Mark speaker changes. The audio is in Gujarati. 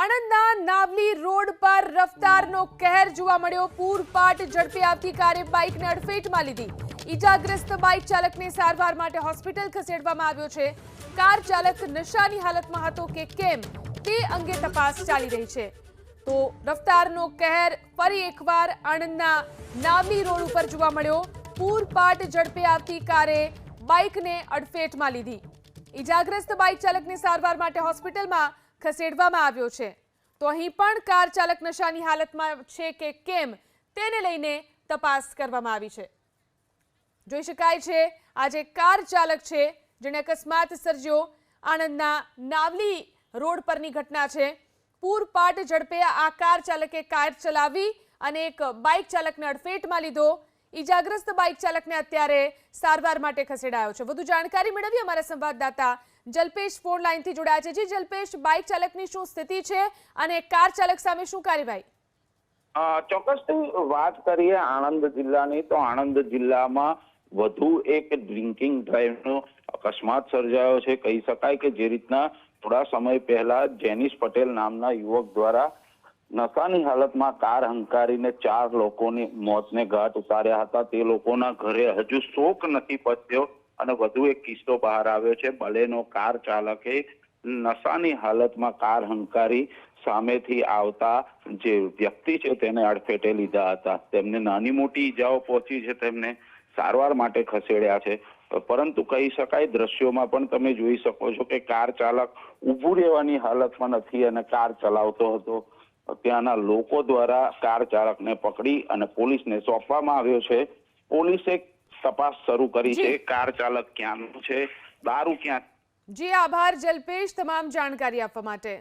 Speaker 1: આણંદના નાવલી રોડ પર રફતારનો કહેર જોવા મળ્યો. પૂરપાટ ઝડપે આવતી કારે બાઇકને અડફેટમાં લીધી. ઈજાગ્રસ્ત બાઇક ચાલકને સારવાર માટે હોસ્પિટલ ખસેડવામાં આવ્યો છે. કાર ચાલક નશાની હાલતમાં હતો કે કેમ તે અંગે તપાસ ચાલી રહી છે. તો રફતારનો કહેર ફરી એકવાર આણંદના નાવલી રોડ ઉપર જોવા મળ્યો. પૂરપાટ ઝડપે આવતી કારે બાઇકને અડફેટમાં લીધી. ઈજાગ્રસ્ત બાઇક ચાલકને સારવાર માટે હોસ્પિટલમાં ખસેડવામાં આવ્યો છે. તો અહીં પણ કાર ચાલક નશાની હાલતમાં છે કે કેમ તેને લઈને તપાસ કરવામાં આવી છે. જોઈ શકાય છે આજે કાર ચાલક છે, જેણે અકસ્માત સર્જ્યો, આણંદના નાવલી રોડ પરની ઘટના છે. પૂરપાટ ઝડપે આ કાર ચાલકે કાર ચલાવી અને એક બાઇક ચાલકને અડફેટમાં લીધો. ઈજાગ્રસ્ત બાઇક ચાલકને અત્યારે સારવાર માટે ખસેડાયો છે. વધુ જાણકારી મેળવી અમારા સંવાદદાતા જલ્પેશ ફોન લાઈનથી જોડાયા છે. જી, જલ્પેશ, બાઇક ચાલકની શું સ્થિતિ છે અને કાર ચાલક સામે શું કાર્યવાહી?
Speaker 2: ચોક્કસથી વાત કરીએ આણંદ જિલ્લાની, તો આણંદ જિલ્લામાં વધુ એક ડ્રિંકિંગ ડ્રાઈવનો અકસ્માત સર્જાયો છે. કહી શકાય કે જે રીતના થોડા સમય પહેલા જેનિસ પટેલ નામના યુવક દ્વારા નશાની હાલતમાં કાર હંકારીને ચાર લોકોની મોતને ઘાટ ઉતાર્યા હતા. તે લોકોના ઘરે હજુ શોક નથી પત્યો અને વધુ એક કિસ્સો બહાર આવ્યો છે. બલેનો કાર ચાલકે નશાની હાલતમાં કાર હંકારી સામેથી આવતા જે વ્યક્તિ છે તેને અડફેટે લીધા હતા. તેમને નાની મોટી ઈજાઓ પહોંચી છે. તેમને સારવાર માટે ખસેડ્યા છે. પરંતુ કહી શકાય દ્રશ્યોમાં પણ તમે જોઈ શકો છો કે કાર ચાલક ઊભું રહેવાની હાલતમાં નથી અને કાર ચલાવતો હતો. ત્યાંના લોકો દ્વારા કાર ચાલકને પકડી અને પોલીસને સોંપવામાં આવ્યો છે. પોલીસે તપાસ શરૂ કરી છે. કાર ચાલક ક્યાંનો છે? દારૂ ક્યાં?
Speaker 1: જી આભાર જલ્પેશ તમામ જાણકારી આપવા માટે.